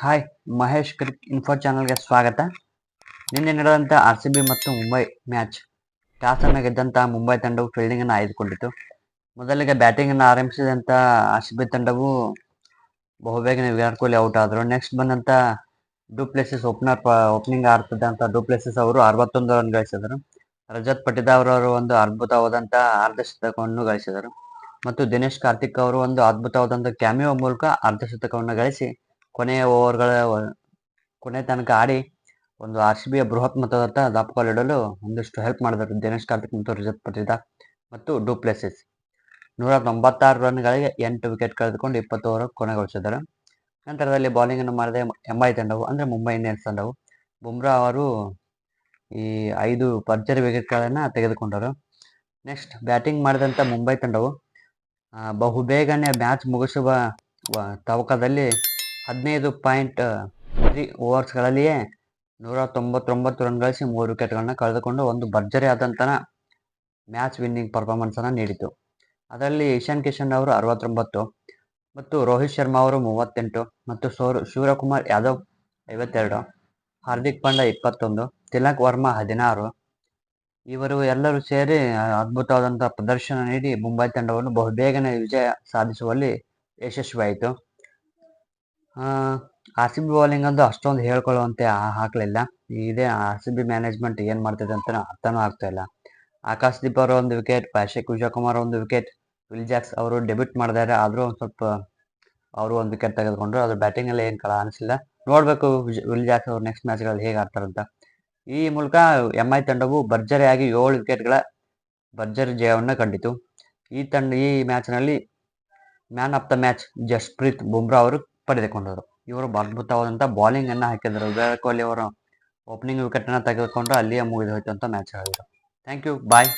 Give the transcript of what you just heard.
Hi, Mahesh ಕ್ರಿಕ್ info ಚಾನಲ್ಗೆ ಸ್ವಾಗತ. ನಿನ್ನೆ ನಡೆದಂಥ ಆರ್ ಸಿ ಬಿ ಮತ್ತು ಮುಂಬೈ ಮ್ಯಾಚ್ ಟಾಸ್ ಅನ್ನು ಗೆದ್ದಂಥ ಮುಂಬೈ ತಂಡವು ಫೀಲ್ಡಿಂಗ್ ಅನ್ನು ಆಯ್ದುಕೊಂಡಿತು ಮೊದಲಿಗೆ ಬ್ಯಾಟಿಂಗ್ ಅನ್ನು ಆರಂಭಿಸಿದಂಥ ಆರ್ ಸಿ ಬಿ ತಂಡವು ಬಹುಬೇಗನೆ ವಿರಾಟ್ ಕೊಹ್ಲಿ ಔಟ್ ಆದರು. ನೆಕ್ಸ್ಟ್ ಬಂದಂಥ ಡೂಪ್ಲೆಸಿಸ್ ಓಪನರ್ ಓಪನಿಂಗ್ ಆಡ್ತಿದ್ದಂಥ ಡೂಪ್ಲೆಸಿಸ್ ಅವರು ಅರವತ್ತೊಂದು ರನ್ ಗಳಿಸಿದರು. ರಜತ್ ಪಟಿದಾರ್ ಅವರು ಒಂದು ಅದ್ಭುತವಾದಂಥ ಅರ್ಧಶತಕವನ್ನು ಗಳಿಸಿದರು. ಮತ್ತು ದಿನೇಶ್ ಕಾರ್ತಿಕ್ ಅವರು ಒಂದು ಅದ್ಭುತವಾದಂಥ ಕ್ಯಾಮಿಯೋ ಮೂಲಕ ಅರ್ಧಶತಕವನ್ನು ಗಳಿಸಿ ಕೊನೆಯ ಓವರ್ಗಳ ಕೊನೆ ತನಕ ಆಡಿ ಒಂದು ಆರ್ ಸಿ ಬಿಯ ಬೃಹತ್ ಮೊತ್ತದ ಇಡಲು ಒಂದಿಷ್ಟು ಹೆಲ್ಪ್ ಮಾಡಿದರು ದಿನೇಶ್ ಕಾರ್ತಿಕ್ ಮತ್ತು ರಜತ್ ಪಟಿದಾರ್ ಮತ್ತು ಡೂಪ್ಲೆಸಿಸ್. ನೂರ ತೊಂಬತ್ತಾರು ರನ್ಗಳಿಗೆ ಎಂಟು ವಿಕೆಟ್ ಕಳೆದುಕೊಂಡು ಇಪ್ಪತ್ತು ಓವರ್ ಕೊನೆಗೊಳಿಸಿದರು. ನಂತರದಲ್ಲಿ ಬೌಲಿಂಗ್ ಅನ್ನು ಮಾಡಿದ ಎಂ ಐ ತಂಡವು, ಅಂದರೆ ಮುಂಬೈ ಇಂಡಿಯನ್ಸ್ ತಂಡವು, ಬುಮ್ರಾ ಅವರು ಈ ಐದು ಪರ್ಜರಿ ವಿಕೆಟ್ಗಳನ್ನು ತೆಗೆದುಕೊಂಡರು. ನೆಕ್ಸ್ಟ್ ಬ್ಯಾಟಿಂಗ್ ಮಾಡಿದಂಥ ಮುಂಬೈ ತಂಡವು ಬಹುಬೇಗನೆ ಮ್ಯಾಚ್ ಮುಗಿಸುವ ತವಕದಲ್ಲಿ ಹದಿನೈದು ಪಾಯಿಂಟ್ ತ್ರೀ ಓವರ್ಸ್ಗಳಲ್ಲಿಯೇ ನೂರ ತೊಂಬತ್ತೊಂಬತ್ತು ರನ್ ಗಳಿಸಿ ಮೂರು ವಿಕೆಟ್ಗಳನ್ನ ಕಳೆದುಕೊಂಡು ಒಂದು ಭರ್ಜರಿ ಆದಂತಹ ಮ್ಯಾಚ್ ವಿನ್ನಿಂಗ್ ಪರ್ಫಾರ್ಮೆನ್ಸನ್ನು ನೀಡಿತು. ಅದರಲ್ಲಿ ಇಶಾನ್ ಕಿಶನ್ ಅವರು ಅರವತ್ತೊಂಬತ್ತು ಮತ್ತು ರೋಹಿತ್ ಶರ್ಮಾ ಅವರು ಮೂವತ್ತೆಂಟು ಮತ್ತು ಸೌರ ಶಿವರಕುಮಾರ್ ಯಾದವ್ ಐವತ್ತೆರಡು, ಹಾರ್ದಿಕ್ ಪಾಂಡ್ಯ ಇಪ್ಪತ್ತೊಂದು, ತಿಲಕ್ ವರ್ಮಾ ಹದಿನಾರು. ಇವರು ಎಲ್ಲರೂ ಸೇರಿ ಅದ್ಭುತವಾದಂಥ ಪ್ರದರ್ಶನ ನೀಡಿ ಮುಂಬೈ ತಂಡವನ್ನು ಬಹುಬೇಗನೆ ವಿಜಯ ಸಾಧಿಸುವಲ್ಲಿ ಯಶಸ್ವಿಯಾಯಿತು. ಆರ್ ಸಿ ಬಿ ಬೌಲಿಂಗ್ ಅಂತೂ ಅಷ್ಟೊಂದು ಹೇಳ್ಕೊಳ್ಳುವಂತೆ ಹಾಕಲಿಲ್ಲ. ಇದೇ ಆರ್ ಸಿ ಬಿ ಮ್ಯಾನೇಜ್ಮೆಂಟ್ ಏನು ಮಾಡ್ತಿದೆ ಅಂತ ಅರ್ಥನೂ ಆಗ್ತಾ ಇಲ್ಲ. ಆಕಾಶ್ ದೀಪ್ ಅವರ ಒಂದು ವಿಕೆಟ್ ಅಭಿಷೇಕ್ ವಿಜಯಕುಮಾರ್ ಒಂದು ವಿಕೆಟ್ ವಿಲ್ ಜಾಕ್ಸ್ ಅವರು ಡೆಬ್ಯೂಟ್ ಮಾಡಿದ್ದಾರೆ ಆದರೂ ಒಂದು ಸ್ವಲ್ಪ ಅವರು ಒಂದು ವಿಕೆಟ್ ತೆಗೆದುಕೊಂಡ್ರು. ಅದ್ರ ಬ್ಯಾಟಿಂಗಲ್ಲಿ ಏನು ಕಳ ಅನಿಸಿಲ್ಲ. ನೋಡಬೇಕು ವಿಲ್ ಜಾಕ್ಸ್ ಅವರು ನೆಕ್ಸ್ಟ್ ಮ್ಯಾಚ್ಗಳಲ್ಲಿ ಹೇಗೆ ಆಡ್ತಾರಂತ ಈ ಮೂಲಕ ಎಂ ಐ ತಂಡವು ಭರ್ಜರಿಯಾಗಿ ಏಳು ವಿಕೆಟ್ಗಳ ಭರ್ಜರಿ ಜಯವನ್ನು ಕಂಡಿತು. ಈ ತಂಡ, ಈ ಮ್ಯಾಚ್ನಲ್ಲಿ man of the match Jasprit Bumrah ಅವರು ಪಡೆದುಕೊಂಡರು. ಇವರು ಅದ್ಭುತವಾದಂಥ ಬೌಲಿಂಗ್ ಅನ್ನು ಹಾಕಿದರು. ವಿರಾಟ್ ಕೊಹ್ಲಿ ಅವರು ಓಪನಿಂಗ್ ವಿಕೆಟ್ ಅನ್ನು ತೆಗೆದುಕೊಂಡು ಅಲ್ಲಿಯೇ ಮುಗಿದು ಹೋಯ್ತು ಅಂತ ಮ್ಯಾಚ್ ಹೇಳಿದರು ಥ್ಯಾಂಕ್ ಯು ಬಾಯ್